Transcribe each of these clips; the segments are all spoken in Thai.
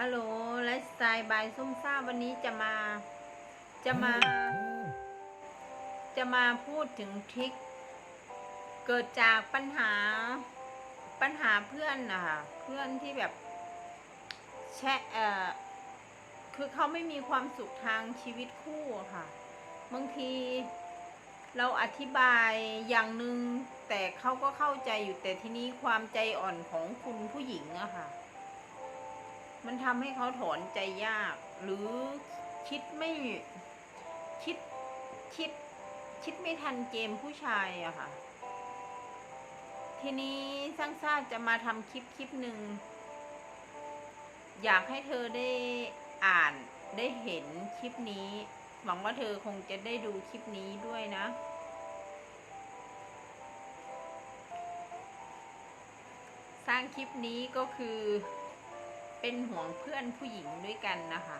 ฮัลโหลไลฟ์สไตล์บายส้มซ่าวันนี้จะมา จะมา จะมาพูดถึงทริคเกิดจากปัญหาปัญหาเพื่อนอะค่ะเพื่อนที่แบบแชะเอ่อคือเขาไม่มีความสุขทางชีวิตคู่ค่ะบางทีเราอธิบายอย่างหนึ่งแต่เขาก็เข้าใจอยู่แต่ทีนี้ความใจอ่อนของคุณผู้หญิงอะค่ะ มันทำให้เขาถอนใจยาก หรือคิดไม่คิดคิด คิดไม่ทันเกมผู้ชายอะค่ะ ทีนี้สร้างซาจะมาทำคลิปคลิปหนึ่ง อยากให้เธอได้อ่านได้เห็นคลิปนี้ หวังว่าเธอคงจะได้ดูคลิปนี้ด้วยนะสร้างคลิปนี้ก็คือ เป็นห่วงเพื่อนผู้หญิงด้วยกันนะคะ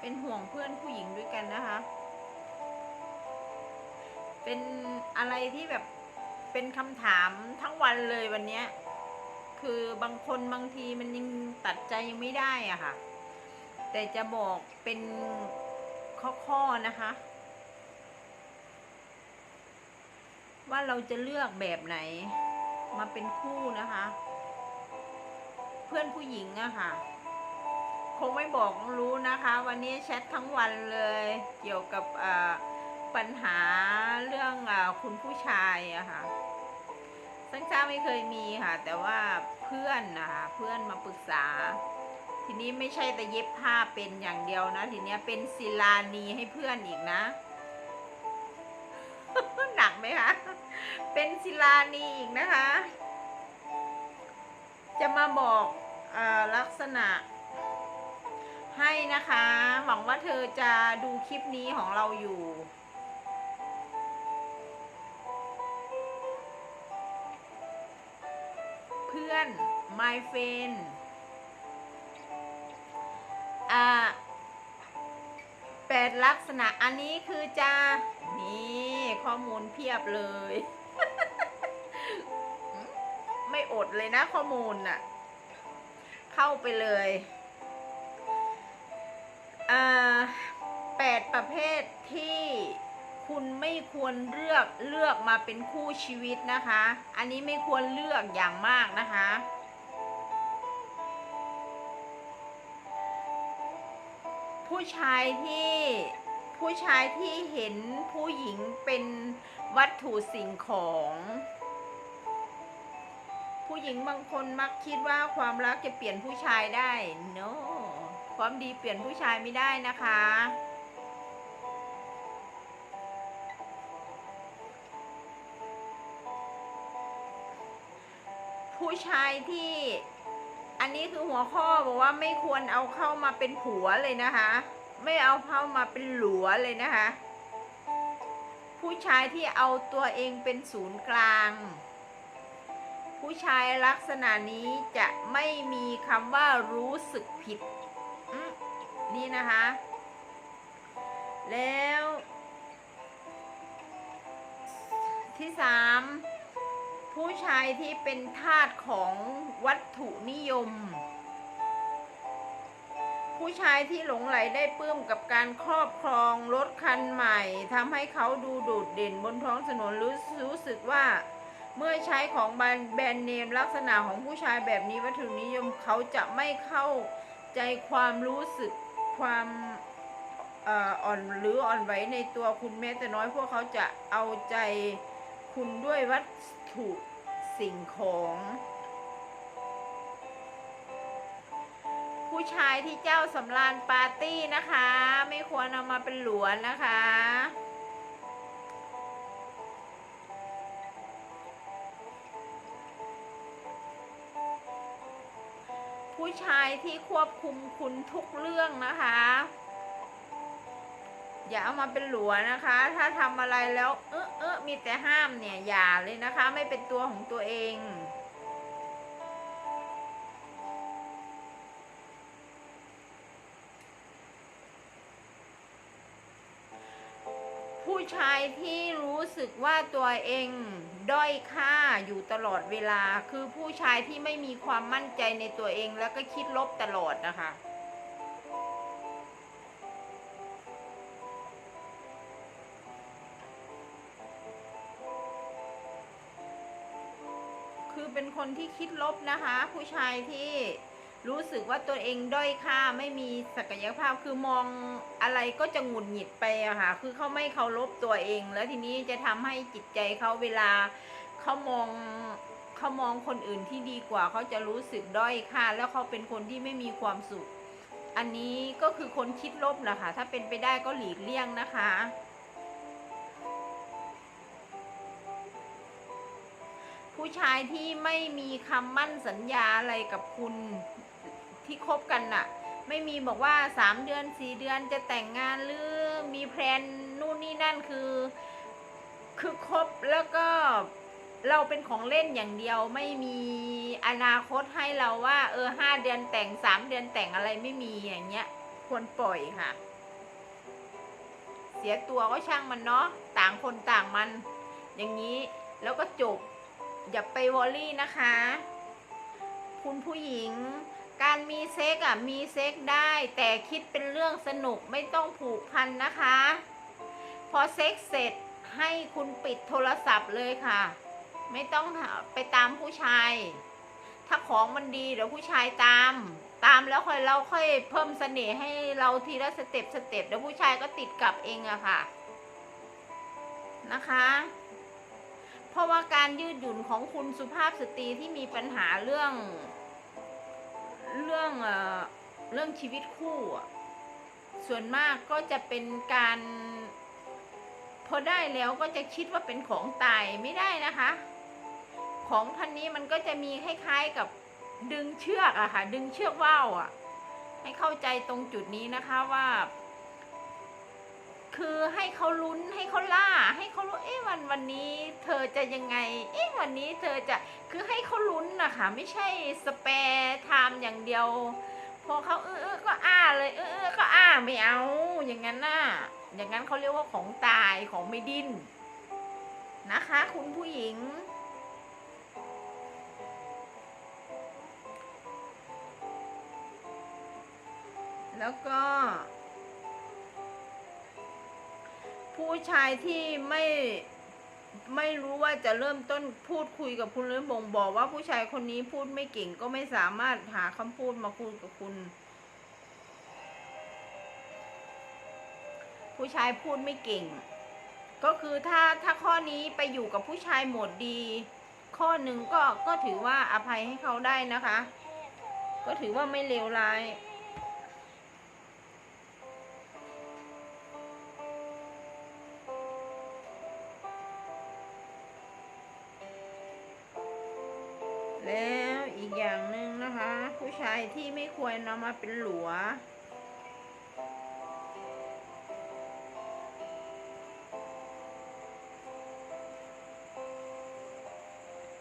เป็นห่วงเพื่อนผู้หญิงด้วยกันนะคะ เป็นอะไรที่แบบเป็นคำถามทั้งวันเลยวันเนี้ย คือบางคนบางทีมันยังตัดใจยังไม่ได้อะค่ะ แต่จะบอกเป็นข้อๆนะคะ ว่าเราจะเลือกแบบไหน มาเป็นคู่นะคะ เพื่อนผู้หญิงอะค่ะคงไม่บอกรู้นะคะ วันนี้แชททั้งวันเลย เกี่ยวกับอ่า ปัญหาเรื่องอคุณผู้ชายอะค่ะสังจ้าไม่เคยมีค่ะ แต่ว่าเพื่อนนะคะเพื่อนมาปรึกษา ทีนี้ไม่ใช่แต่เย็บผ้าเป็นอย่างเดียวนะ ทีนี้เป็นศิลานีให้เพื่อนอีกนะหนักไหมคะเป็นศิลานีอีกนะคะ จะมาบอกอลักษณะให้นะคะ หวังว่าเธอจะดูคลิปนี้ของเราอยู่ อน my friend อ่าแปดลักษณะอันนี้คือจะนี่ข้อมูลเพียบเลย ไม่อดเลยนะข้อมูลน่ะ เข้าไปเลยอ่าแปดประเภทที่ คุณไม่ควรเลือกเลือกมาเป็นคู่ชีวิตนะคะ อันนี้ไม่ควรเลือกอย่างมากนะคะ ผู้ชายที่ผู้ชายที่เห็นผู้หญิงเป็นวัตถุสิ่งของ ผู้หญิงบางคนมักคิดว่าความรักจะเปลี่ยนผู้ชายได้ no ความดีเปลี่ยนผู้ชายไม่ได้นะคะ ผู้ชายที่อันนี้คือหัวข้อบอกว่าไม่ควรเอาเข้ามาเป็นผัวเลยนะคะ ไม่เอาเข้ามาเป็นหลัวเลยนะคะ ผู้ชายที่เอาตัวเองเป็นศูนย์กลาง ผู้ชายลักษณะนี้จะไม่มีคำว่ารู้สึกผิดนี่นะคะ แล้วที่สาม ผู้ชายที่เป็นทาสของวัตถุนิยม ผู้ชายที่หลงไหลได้ปลื้มกับการครอบครองรถคันใหม่ทำให้เขาดูโดดเด่นบนท้องถนนรู้รู้สึกว่า เมื่อใช้ของแบรนด์เนมลักษณะของผู้ชายแบบนี้วัตถุนิยมเขาจะไม่เข้าใจความรู้สึกความอ่ออ่อนหรืออ่อนไหวในตัวคุณแม้แต่น้อยพวกเขาจะเอาใจคุณด้วยวัต ถุสิ่งของ ผู้ชายที่เจ้าสำราญปาร์ตี้นะคะ ไม่ควรเอามาเป็นหลวนนะคะผู้ชายที่ควบคุมคุณทุกเรื่องนะคะ อย่าเอามาเป็นหลัวนะคะ ถ้าทำอะไรแล้วเออเออมีแต่ห้ามเนี่ย อย่าเลยนะคะ ไม่เป็นตัวของตัวเองผู้ชายที่รู้สึกว่าตัวเองด้อยค่าอยู่ตลอดเวลา คือผู้ชายที่ไม่มีความมั่นใจในตัวเองแล้วก็คิดลบตลอดนะคะ คือเป็นคนที่คิดลบนะคะ ผู้ชายที่รู้สึกว่าตัวเองด้อยค่าไม่มีศักยภาพคือมองอะไรก็จะหงุดหงิดไปอะค่ะคือเขาไม่เคารพตัวเอง แล้วทีนี้จะทำให้จิตใจเขาเวลาเขามองเขามองคนอื่นที่ดีกว่าเขาจะรู้สึกด้อยค่า แล้วเขาเป็นคนที่ไม่มีความสุข อันนี้ก็คือคนคิดลบนะคะถ้าเป็นไปได้ก็หลีกเลี่ยงนะคะ ผู้ชายที่ไม่มีคำมั่นสัญญาอะไรกับคุณที่คบกันน่ะ ไม่มีบอกว่าสามเดือนสี่เดือนจะแต่งงานหรือมีแพลนนู่นนี่นั่นคือ คือคบแล้วก็เราเป็นของเล่นอย่างเดียวไม่มีอนาคตให้เราว่า เออห้าเดือนแต่งสามเดือนแต่งอะไรไม่มีอย่างเงี้ย ควรปล่อยค่ะ เสียตัวก็ช่างมันเนาะต่างคนต่างมัน อย่างนี้แล้วก็จบ อย่าไปวอลลี่นะคะ คุณผู้หญิง การมีเซ็กอะมีเซ็กได้ แต่คิดเป็นเรื่องสนุกไม่ต้องผูกพันนะคะ พอเซ็กเสร็จให้คุณปิดโทรศัพท์เลยค่ะ ไม่ต้องไปตามผู้ชาย ถ้าของมันดีเดี๋ยวผู้ชายตาม ตามแล้วค่อยเราค่อยเพิ่มเสน่ห์ให้เราทีละสเต็ปสเต็ปเดี๋ยวผู้ชายก็ติดกลับเองอะค่ะ นะคะ เพราะว่าการยืดหยุ่นของคุณสุภาพสตรีที่มีปัญหาเรื่อง เรื่องเอ่อเรื่องชีวิตคู่ส่วนมากก็จะเป็นการพอได้แล้วก็จะคิดว่าเป็นของตายไม่ได้นะคะ ของพันนี้มันก็จะมีคล้ายๆกับดึงเชือกอะค่ะ ดึงเชือกว่าวอะให้เข้าใจตรงจุดนี้นะคะว่า คือให้เขาลุ้นให้เขาล่า ให้เขารู้เอ๊ะวันวันนี้เธอจะยังไง เอ๊ะวันนี้เธอจะคือให้เขาลุ้นนะคะไม่ใช่สเปร์ไทม์อย่างเดียว พอเขาเออเออก็อ้าเลยเออเออก็อ้าไม่เอา อย่างนั้นน่ะอย่างนั้นเขาเรียกว่าของตายของไม่ดิ้นนะคะ คุณผู้หญิงแล้วก็ ผู้ชายที่ไม่ไม่รู้ว่าจะเริ่มต้นพูดคุยกับคุณหรือบ่งบอกว่าผู้ชายคนนี้พูดไม่เก่งก็ไม่สามารถหาคำพูดมาพูดกับคุณ ผู้ชายพูดไม่เก่ง ก็คือถ้าถ้าข้อนี้ไปอยู่กับผู้ชายหมดดี ข้อหนึ่งก็ก็ถือว่าอภัยให้เขาได้นะคะ ก็ถือว่าไม่เลวร้าย แล้วอีกอย่างหนึ่งนะคะ ผู้ชายที่ไม่ควรนำมาเป็นหลัว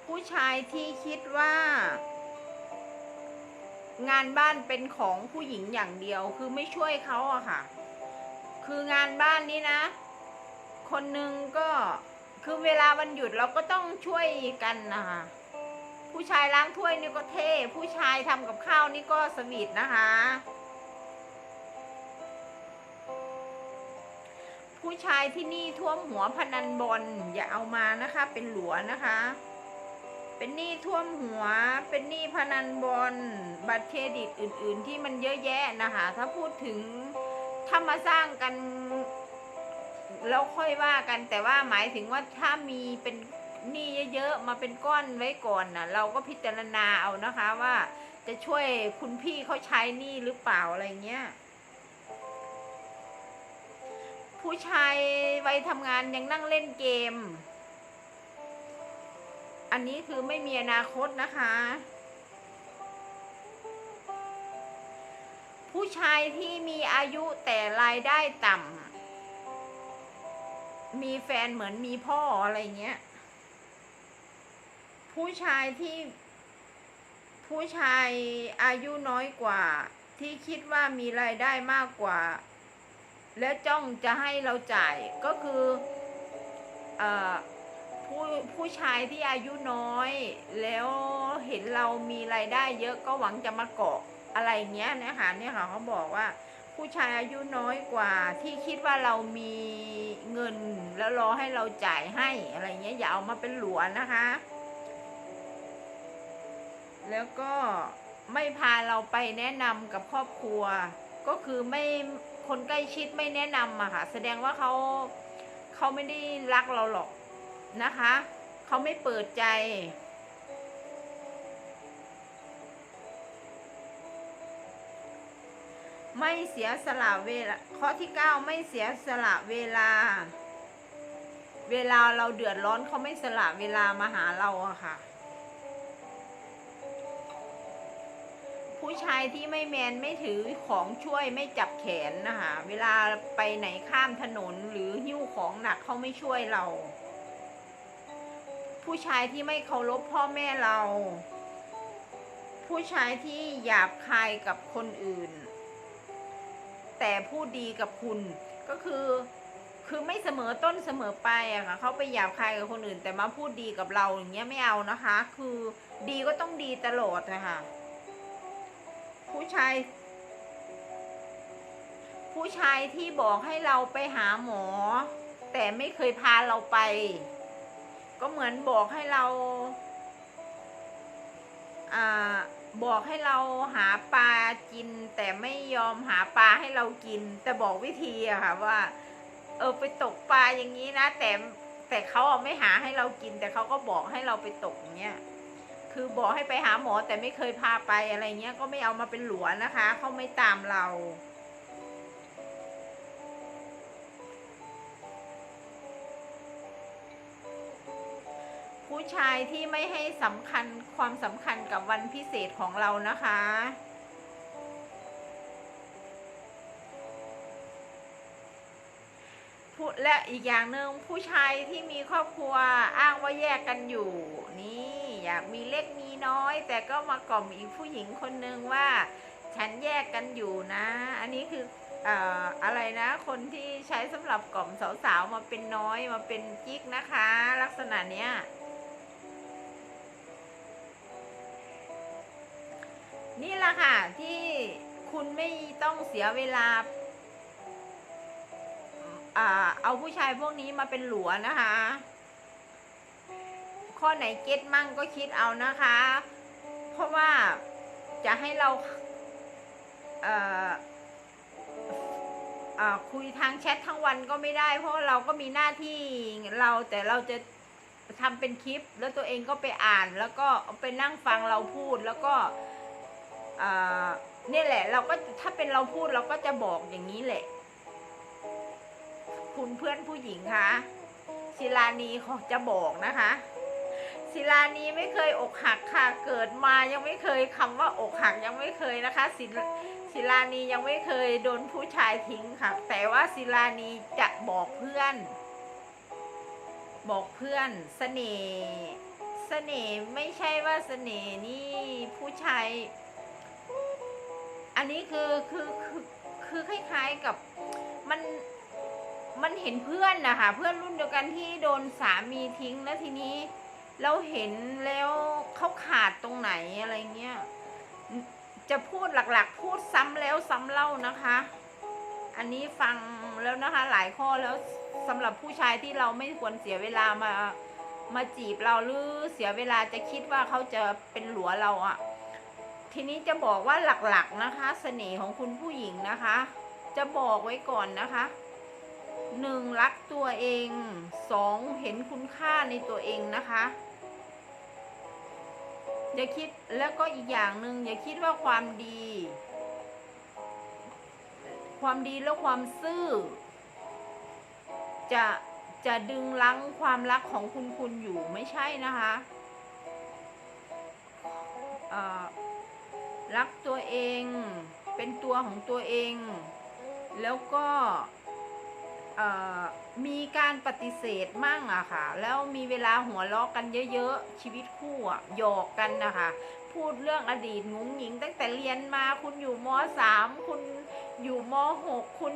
ผู้ชายที่คิดว่า งานบ้านเป็นของผู้หญิงอย่างเดียวคือไม่ช่วยเขาอะค่ะ คืองานบ้านนี้นะ คนหนึ่งก็คือเวลาวันหยุดเราก็ต้องช่วยกันนะคะ ผู้ชายล้างถ้วยนี่ก็เท่ ผู้ชายทำกับข้าวนี่ก็สวีทนะคะ ผู้ชายที่นี่ท่วมหัวพนันบอลอย่าเอามานะคะ เป็นหลัวนะคะ เป็นหนี้ท่วมหัว เป็นหนี้พนันบอลบัตรเครดิตอื่น ๆ ที่มันเยอะแยะนะคะ ถ้าพูดถึงถ้ามาสร้างกันแล้วค่อยว่ากันแต่ว่าหมายถึงว่าถ้ามีเป็น หนี้เยอะๆมาเป็นก้อนไว้ก่อนนะเราก็พิจารณาเอานะคะว่าจะช่วยคุณพี่เขาใช้หนี้หรือเปล่าอะไรเงี้ย ผู้ชายวัยทำงานยังนั่งเล่นเกม อันนี้คือไม่มีอนาคตนะคะ ผู้ชายที่มีอายุแต่รายได้ต่ำมีแฟนเหมือนมีพ่ออะไรเงี้ย ผู้ชายที่ ผู้ชายอายุน้อยกว่า ที่คิดว่ามีรายได้มากกว่า แล้วจ้องจะให้เราจ่ายก็คืออผู้ผู้ชายที่อายุน้อย แล้วเห็นเรามีรายได้เยอะก็หวังจะมาเกาะอะไรเงี้ยนะคะเนี่ยค่ะเขาบอกว่าผู้ชายอายุน้อยกว่าที่คิดว่าเรามีเงินแล้วรอให้เราจ่ายให้อะไรเงี้ยอย่าเอามาเป็นหลวนะคะ แล้วก็ไม่พาเราไปแนะนำกับครอบครัว ก็คือไม่คนใกล้ชิดไม่แนะนำอะค่ะ แสดงว่าเขาเขาไม่ได้รักเราหรอกนะคะเขาไม่เปิดใจ ไม่เสียสละเวลาข้อที่เก้าไม่เสียสละเวลา เวลาเราเดือดร้อนเขาไม่สละเวลามาหาเราอะค่ะ ผู้ชายที่ไม่แมนไม่ถือของช่วยไม่จับแขนนะคะเวลาไปไหนข้ามถนนหรือหิ้วของหนักเขาไม่ช่วยเรา ผู้ชายที่ไม่เคารพพ่อแม่เรา ผู้ชายที่หยาบคายกับคนอื่น แต่พูดดีกับคุณก็คือคือไม่เสมอต้นเสมอไปอะค่ะเขาไปหยาบคายกับคนอื่น แต่มาพูดดีกับเราอย่างเงี้ยไม่เอานะคะ คือดีก็ต้องดีตลอดนะคะ ผู้ชาย ผู้ชายที่บอกให้เราไปหาหมอ แต่ไม่เคยพาเราไป ก็เหมือนบอกให้เราอ่าบอกให้เราหาปลากิน แต่ไม่ยอมหาปลาให้เรากิน แต่บอกวิธีอะค่ะว่า เออไปตกปลาอย่างนี้นะ แต่แต่เขาอะไม่หาให้เรากิน แต่เขาก็บอกให้เราไปตกอย่างเงี้ย คือบอกให้ไปหาหมอแต่ไม่เคยพาไปอะไรเงี้ยก็ไม่เอามาเป็นหลวนะคะเขาไม่ตามเรา ผู้ชายที่ไม่ให้สำคัญความสำคัญกับวันพิเศษของเรานะคะและอีกอย่างหนึ่งผู้ชายที่มีครอบครัวอ้างว่าแยกกันอยู่นี่ อยากมีเล็กมีน้อย แต่ก็มากล่อมอีกผู้หญิงคนนึงว่า ฉันแยกกันอยู่นะ อันนี้คืออะไรนะคนที่ใช้สำหรับกล่อมสาวๆมาเป็นน้อยมาเป็นกิ๊กนะคะ ลักษณะเนี้ยนี่แหละค่ะที่คุณไม่ต้องเสียเวลาอ่าเอาผู้ชายพวกนี้มาเป็นหลัวนะคะ ข้อไหนเก็ตมั่งก็คิดเอานะคะ เพราะว่าจะให้เราเอ่อคุยทางแชททั้งวันก็ไม่ได้ เพราะเราก็มีหน้าที่เราแต่เราจะทำเป็นคลิป แล้วตัวเองก็ไปอ่าน แล้วก็ไปนั่งฟังเราพูดแล้วก็นี่แหละ เราก็ถ้าเป็นเราพูดเราก็จะบอกอย่างนี้แหละ คุณเพื่อนผู้หญิงคะศิลานีเขาจะบอกนะคะ ศิลานีไม่เคยอกหักค่ะ เกิดมายังไม่เคยคำว่าอกหักยังไม่เคยนะคะศิลศิลานียังไม่เคยโดนผู้ชายทิ้งค่ะ แต่ว่าศิลานีจะบอกเพื่อน บอกเพื่อนเสน่ห์เสน่ห์ไม่ใช่ว่าเสน่ห์นี่ผู้ชายอันนี้คือคือคือคือคล้ายๆกับมันมันเห็นเพื่อนนะคะเพื่อนรุ่นเดียวกันที่โดนสามีทิ้งแล้วทีนี้ เราเห็นแล้วเขาขาดตรงไหนอะไรเงี้ย จะพูดหลักๆ พูดซ้ำแล้วซ้ำเล่านะคะ อันนี้ฟังแล้วนะคะหลายข้อแล้วสำหรับผู้ชายที่เราไม่ควรเสียเวลามามาจีบเราหรือเสียเวลาจะคิดว่าเขาจะเป็นหลัวเราอะทีนี้จะบอกว่าหลักๆนะคะ เสน่ห์ของคุณผู้หญิงนะคะ จะบอกไว้ก่อนนะคะหนึ่งรักตัวเองสองเห็นคุณค่าในตัวเองนะคะ อย่าคิดแล้วก็อีกอย่างหนึ่งอย่าคิดว่าความดี ความดีแล้วความซื่อ จะจะดึงลังความรักของคุณคุณอยู่ไม่ใช่นะคะรักตัวเองเป็นตัวของตัวเอง แล้วก็ มีการปฏิเสธมั่งอะค่ะ แล้วมีเวลาหัวเราะกันเยอะๆ ชีวิตคู่อะหยอกกันนะคะ พูดเรื่องอดีตงุ้งหญิง ตั้งแต่เรียนมาคุณอยู่มสามคุณอยู่มหกคุณ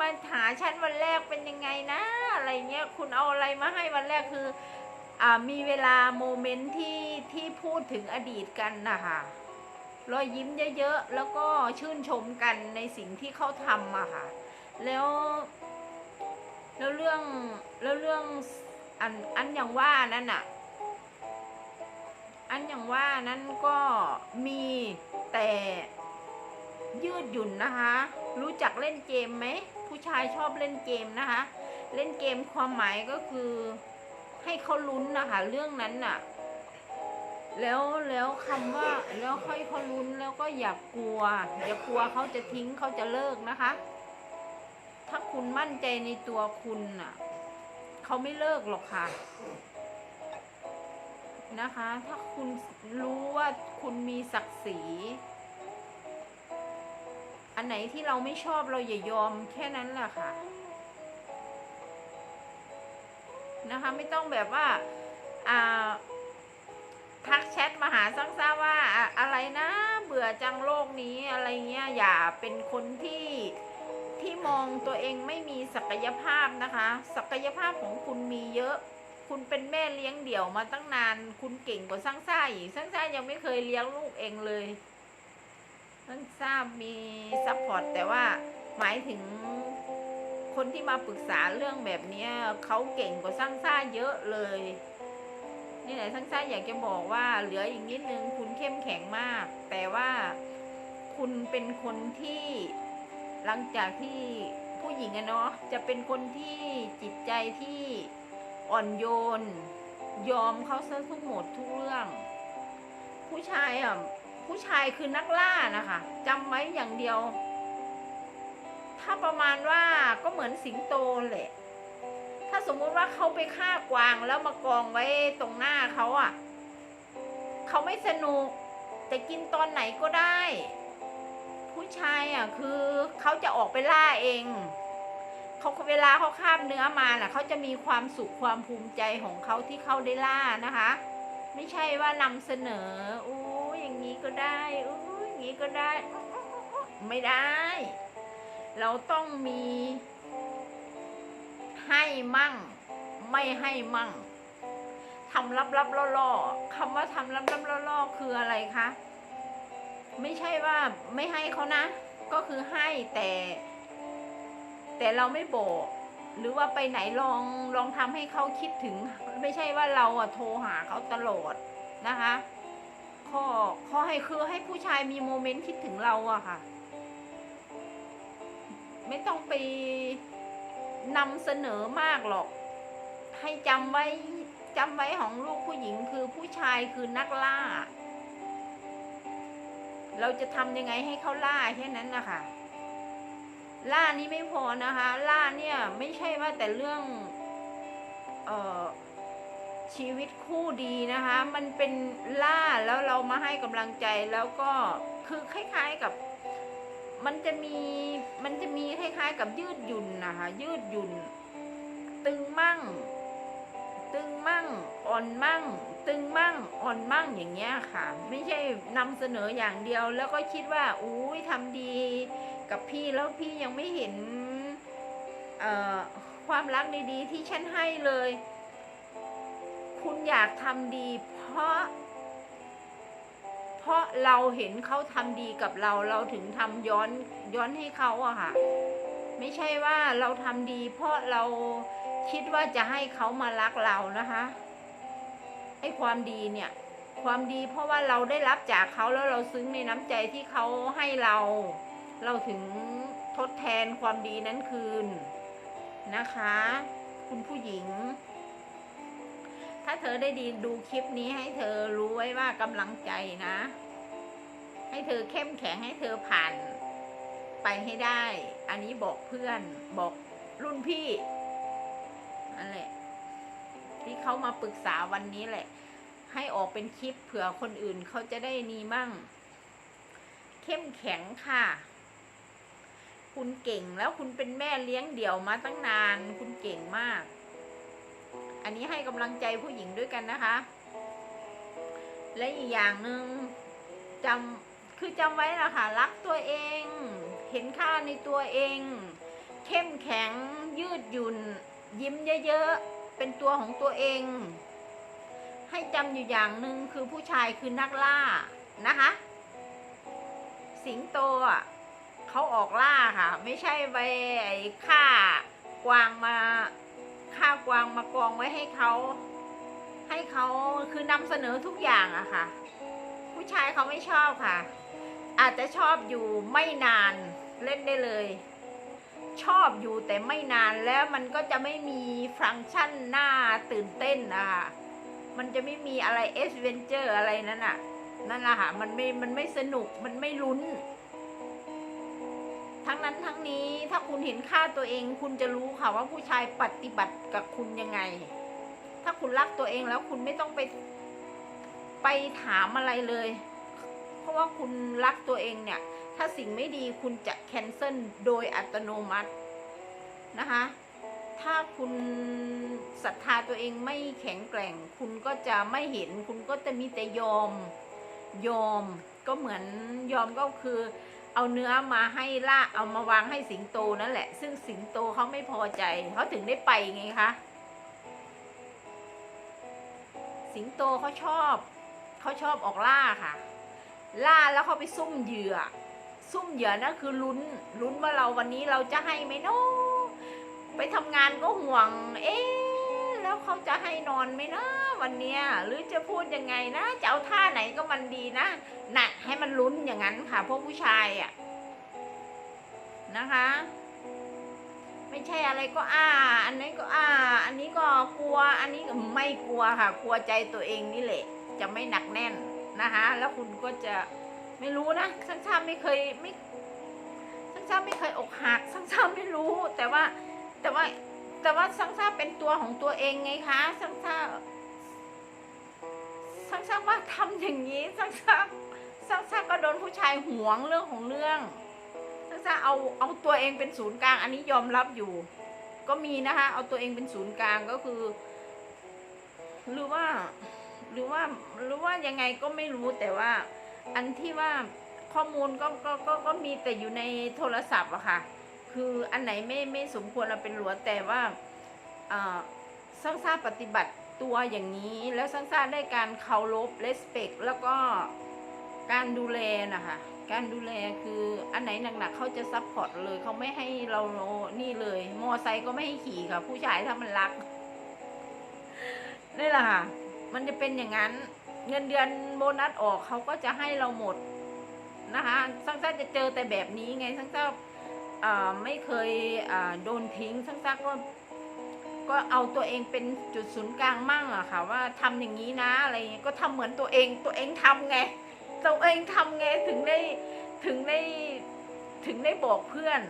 มาหาฉันวันแรกเป็นยังไงนะ อะไรเงี้ยคุณเอาอะไรมาให้วันแรกคืออมีเวลาโมเมนต์ที่ที่พูดถึงอดีตกันนะคะรอยยิ้มเยอะๆ แล้วก็ชื่นชมกันในสิ่งที่เขาทำอะค่ะ แล้ว แล้วเรื่องแล้วเรื่องอันอันอย่างว่านั่นอะอันอย่างว่านั้นก็มีแต่ยืดหยุ่นนะคะ รู้จักเล่นเกมไหมผู้ชายชอบเล่นเกมนะคะ เล่นเกมความหมายก็คือให้เขาลุ้นนะคะ เรื่องนั้นน่ะ แล้วแล้วคำว่าแล้วค่อยเขาลุ้นแล้วก็อย่ากกลัว อย่ากลัวเขาจะทิ้งเขาจะเลิกนะคะ ถ้าคุณมั่นใจในตัวคุณน่ะเขาไม่เลิกหรอกค่ะ นะคะ ถ้าคุณรู้ว่าคุณมีศักดิ์ศรี อันไหนที่เราไม่ชอบเราอย่ายอมแค่นั้นแหละค่ะ นะคะ ไม่ต้องแบบว่า อ่าทักแชทมาหาซังซ่าว่าอะไรนะ เบื่อจังโลกนี้อะไรเงี้ย อย่าเป็นคนที่ ที่มองตัวเองไม่มีศักยภาพนะคะ ศักยภาพของคุณมีเยอะ คุณเป็นแม่เลี้ยงเดี่ยวมาตั้งนาน คุณเก่งกว่าซังซ่าอีกซังซ่ายังไม่เคยเลี้ยงลูกเองเลยซังซ่ามีซัพพอร์ตแต่ว่าหมายถึงคนที่มาปรึกษาเรื่องแบบนี้เขาเก่งกว่าซังซ่าเยอะเลย นี่แหละทั้งซ่าอยากจะบอกว่าเหลืออีกนิดนึงคุณเข้มแข็งมาก แต่ว่าคุณเป็นคนที่ หลังจากที่ผู้หญิงอะเนาะจะเป็นคนที่จิตใจที่อ่อนโยน ยอมเขาซะทุกหมดทุกเรื่อง ผู้ชายอะผู้ชายคือนักล่านะคะจำไว้อย่างเดียว ถ้าประมาณว่าก็เหมือนสิงโตแหละ ถ้าสมมุติว่าเขาไปฆ่ากวางแล้วมากองไว้ตรงหน้าเขาอะเขาไม่สนุกแต่กินตอนไหนก็ได้ ชายอะคือเขาจะออกไปล่าเองเขาเวลาเขาคาบเนื้อมาน่ะเขาจะมีความสุขความภูมิใจของเขาที่เขาได้ล่านะคะ ไม่ใช่ว่านำเสนออู้อย่างนี้ก็ได้อู้อย่างนี้ก็ได้ ไม่ได้ เราต้องมีให้มั่ง ไม่ให้มั่งทำลับลับๆล่อๆคำว่าทำลับลับๆล่อๆคืออะไรคะ ไม่ใช่ว่าไม่ให้เขานะ ก็คือให้แต่ แต่เราไม่บอก หรือว่าไปไหนลองลองทำให้เขาคิดถึง ไม่ใช่ว่าเราอะโทรหาเขาตลอดนะคะ ข้อข้อให้คือให้ผู้ชายมีโมเมนต์คิดถึงเราอะค่ะ ไม่ต้องไปนำเสนอมากหรอก ให้จำไว้จำไว้ของลูกผู้หญิงคือผู้ชายคือนักล่า เราจะทำยังไงให้เขาล่าแค่นั้นนะคะล่านี้ไม่พอนะคะ ล่าเนี่ยไม่ใช่ว่าแต่เรื่องเอ่อชีวิตคู่ดีนะคะ มันเป็นล่าแล้วเรามาให้กำลังใจแล้วก็คือคล้าย ๆกับมันจะมีมันจะมีคล้ายๆกับยืดหยุ่นนะคะยืดหยุ่น ตึงมั่ง ตึงมั่งอ่อนมั่ง ตึงมั่งอ่อนมั่งอย่างเงี้ยค่ะ ไม่ใช่นำเสนออย่างเดียว แล้วก็คิดว่าอุ้ยทำดีกับพี่แล้วพี่ยังไม่เห็นเอ่อความรักดีๆที่ฉันให้เลย คุณอยากทำดี เพราะ เพราะเราเห็นเขาทำดีกับเรา เราถึงทำย้อนย้อนให้เขาอะค่ะ ไม่ใช่ว่าเราทำดี เพราะเรา คิดว่าจะให้เขามารักเรานะคะไอ้ความดีเนี่ย ความดีเพราะว่าเราได้รับจากเขาแล้วเราซึ้งในน้ำใจที่เขาให้เรา เราถึงทดแทนความดีนั้นคืนนะคะ คุณผู้หญิง ถ้าเธอได้ดีดูคลิปนี้ให้เธอรู้ไว้ว่ากำลังใจนะ ให้เธอเข้มแข็งให้เธอผ่านไปให้ได้ อันนี้บอกเพื่อนบอกรุ่นพี่ นั่นแหละ ที่เขามาปรึกษาวันนี้แหละ ให้ออกเป็นคลิปเผื่อคนอื่นเขาจะได้นีมั่ง เข้มแข็งค่ะ คุณเก่งแล้วคุณเป็นแม่เลี้ยงเดี่ยวมาตั้งนาน คุณเก่งมาก อันนี้ให้กำลังใจผู้หญิงด้วยกันนะคะ และอีกอย่างหนึ่งจำคือจำไว้นะคะรักตัวเอง เห็นค่าในตัวเอง เข้มแข็งยืดหยุ่น ยิ้มเยอะๆ เป็นตัวของตัวเอง ให้จำอยู่อย่างหนึ่งคือผู้ชายคือนักล่านะคะ สิงโตอะเขาออกล่าค่ะ ไม่ใช่ไปไอ้ฆ่ากวางมาฆ่ากวางมากองไว้ให้เขาให้เขาคือนำเสนอทุกอย่างอะค่ะ ผู้ชายเขาไม่ชอบค่ะ อาจจะชอบอยู่ไม่นานเล่นได้เลย ชอบอยู่แต่ไม่นานแล้วมันก็จะไม่มีฟังก์ชันหน้าตื่นเต้นอะค่ะมันจะไม่มีอะไรเอสเวนเจอร์อะไรนั่นอะนั่นแหละค่ะมันไม่มันไม่สนุกมันไม่ลุ้น ทั้งนั้นทั้งนี้ถ้าคุณเห็นค่าตัวเอง คุณจะรู้ค่ะว่าผู้ชายปฏิบัติกับคุณยังไง ถ้าคุณรักตัวเองแล้วคุณไม่ต้องไป ไปถามอะไรเลย เพราะว่าคุณรักตัวเองเนี่ย ถ้าสิ่งไม่ดีคุณจะแคนเซิลโดยอัตโนมัตินะคะ ถ้าคุณศรัทธาตัวเองไม่แข็งแกร่ง คุณก็จะไม่เห็น คุณก็จะมีแต่ยอม ยอม ก็เหมือนยอมก็คือ เอาเนื้อมาให้ล่าเอามาวางให้สิงโตนั่นแหละ ซึ่งสิงโตเขาไม่พอใจ เขาถึงได้ไปไงคะ สิงโตเขาชอบ เขาชอบออกล่าค่ะ ล่าแล้วเขาไปซุ่มเหยื่อ ซุ่มเหยื่อนั่นคือลุ้นลุ้นว่าเราวันนี้เราจะให้ไหมเนาะไปทำงานก็ห่วง เอ๊แล้วเขาจะให้นอนไหมนะวันเนี้ยหรือจะพูดยังไงนะจะเอาท่าไหนก็มันดีนะน่ะให้มันลุ้นอย่างนั้นค่ะ พวกผู้ชายอะ่ะนะคะ ไม่ใช่อะไรก็อ้า อันนี้ก็อ้า อันนี้ก็กลัว อันนี้ก็ไม่กลัวค่ะ กลัวใจตัวเองนี่แหละ จะไม่หนักแน่นนะคะ แล้วคุณก็จะ ไม่รู้นะสังชาไม่เคยไม่สังชาไม่เคยอกหักสังชาไม่รู้ แต่ว่าแต่ว่าแต่ว่าสังชาเป็นตัวของตัวเองไงคะสังชาสังชาว่าทำอย่างนี้สังชาสังชาก็โดนผู้ชายหวงเรื่องของเรื่องสังชาเอาเอาตัวเองเป็นศูนย์กลาง อันนี้ยอมรับอยู่ ก็มีนะคะ เอาตัวเองเป็นศูนย์กลางก็คือ หรือว่าหรือว่าหรือว่ายังไงก็ไม่รู้แต่ว่า อันที่ว่าข้อมูลก็ก็ก็ก็มีแต่อยู่ในโทรศัพท์อะค่ะ คืออันไหนไม่ไม่สมควรเราเป็นหลวงแต่ว่าเอ่อสร้างปฏิบัติตัวอย่างนี้ แล้วสร้างซางได้การเคารพเลสเปกแล้วก็การดูแลนะคะการดูแลคืออันไหนหนักๆเขาจะซัพพอร์ตเลยเขาไม่ให้เรานี่เลย มอไซค์ก็ไม่ให้ขี่ค่ะ ผู้ชายถ้ามันรักนี่แหละค่ะ มันจะเป็นอย่างนั้น เงินเดือนโบนัสออกเขาก็จะให้เราหมดนะคะซังซ่าจะเจอแต่แบบนี้ไงซังซ่าอ่าไม่เคยโดนทิ้งซังซ่าก็ก็เอาตัวเองเป็นจุดศูนย์กลางมั่งอะค่ะ ว่าทำอย่างนี้นะอะไรเงี้ยก็ทำเหมือนตัวเองตัวเองทำไงตัวเองทำไงถึงได้ถึงได้ถึงได้บอกเพื่อน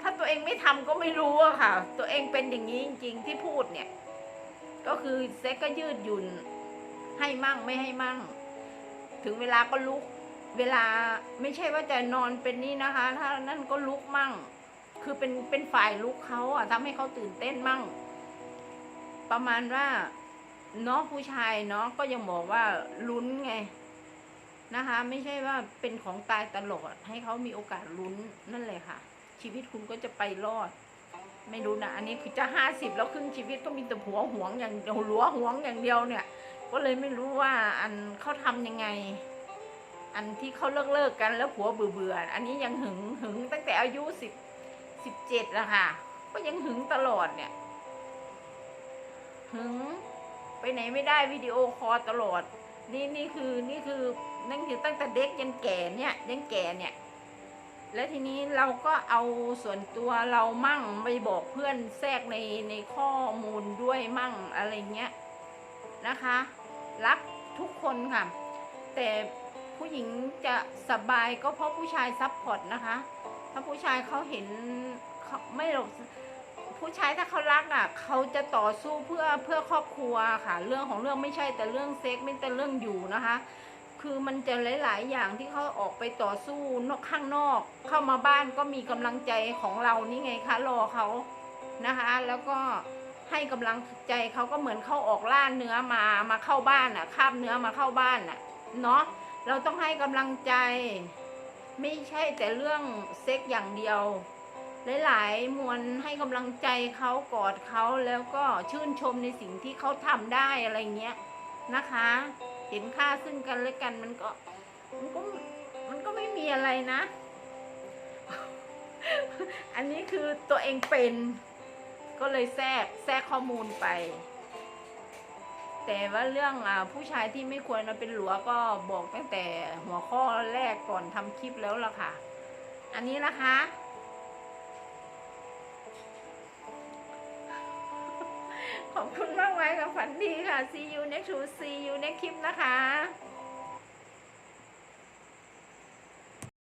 ถ้าตัวเองไม่ทำก็ไม่รู้อะค่ะ ตัวเองเป็นอย่างนี้จริงๆที่พูดเนี่ย ก็คือเซ็กก็ยืดหยุ่น ให้มั่งไม่ให้มั่ง ถึงเวลาก็ลุก เวลาไม่ใช่ว่าจะนอนเป็นนี่นะคะ ถ้านั่นก็ลุกมั่ง คือเป็นเป็นฝ่ายลุกเขาอะทำให้เขาตื่นเต้นมั่ง ประมาณว่าเนาะผู้ชายเนาะก็ยังบอกว่าลุ้นไงนะคะ ไม่ใช่ว่าเป็นของตายตลอดให้เขามีโอกาสลุ้นนั่นเลยค่ะ ชีวิตคุณก็จะไปรอด ไม่รู้นะ อันนี้คือจะห้าสิบแล้วครึ่งชีวิตก็มีแต่ผัวหวงอย่างเดียวหลัวหวงอย่างเดียวเนี่ย ก็เลยไม่รู้ว่าอันเขาทำยังไง อันที่เขาเลิกเลิกกันแล้วผัวเบื่อเบื่ออันนี้ยังหึงหึงตั้งแต่อายุสิบสิบเจ็ดละค่ะ ก็ยังหึงตลอดเนี่ย หึงไปไหนไม่ได้วิดีโอคอลตลอด นี่นี่คือนี่คือนั่นคือตั้งแต่เด็กยันแก่เนี่ยยันแก่เนี่ย และทีนี้เราก็เอาส่วนตัวเรามั่งไปบอกเพื่อนแทรกในในข้อมูลด้วยมั่งอะไรเงี้ยนะคะ รักทุกคนค่ะ แต่ผู้หญิงจะสบายก็เพราะผู้ชายซัพพอร์ตนะคะ ถ้าผู้ชายเขาเห็นเขาไม่หรอกผู้ชายถ้าเขารักอะเขาจะต่อสู้เพื่อเพื่อครอบครัวค่ะ เรื่องของเรื่องไม่ใช่แต่เรื่องเซ็กไม่แต่เรื่องอยู่นะคะ คือมันจะหลาย ๆ อย่างที่เขาออกไปต่อสู้นอกข้างนอก เข้ามาบ้านก็มีกำลังใจของเรานี่ไงคะรอเขานะคะ แล้วก็ ให้กำลังใจเขาก็เหมือนเข้าออกล่าเนื้อมามาเข้าบ้านอะคาบเนื้อมาเข้าบ้านอะเนาะเราต้องให้กำลังใจ ไม่ใช่แต่เรื่องเซ็กอย่างเดียว หลายๆมวลให้กำลังใจเขากอดเขาแล้วก็ชื่นชมในสิ่งที่เขาทำได้อะไรเงี้ยนะคะ เห็นค่าซึ่งกันและกันมันก็มันก็มันก็ไม่มีอะไรนะ อันนี้คือตัวเองเป็น ก็เลยแทรกแทรกข้อมูลไป แต่ว่าเรื่องอผู้ชายที่ไม่ควรมาเป็นหลัวก็บอกตั้งแต่หัวข้อแรกก่อนทำคลิปแล้วล่ะค่ะ อันนี้นะคะ ขอบคุณมากไว้กับฝันดีค่ะ see you next to see you next คลิปนะคะ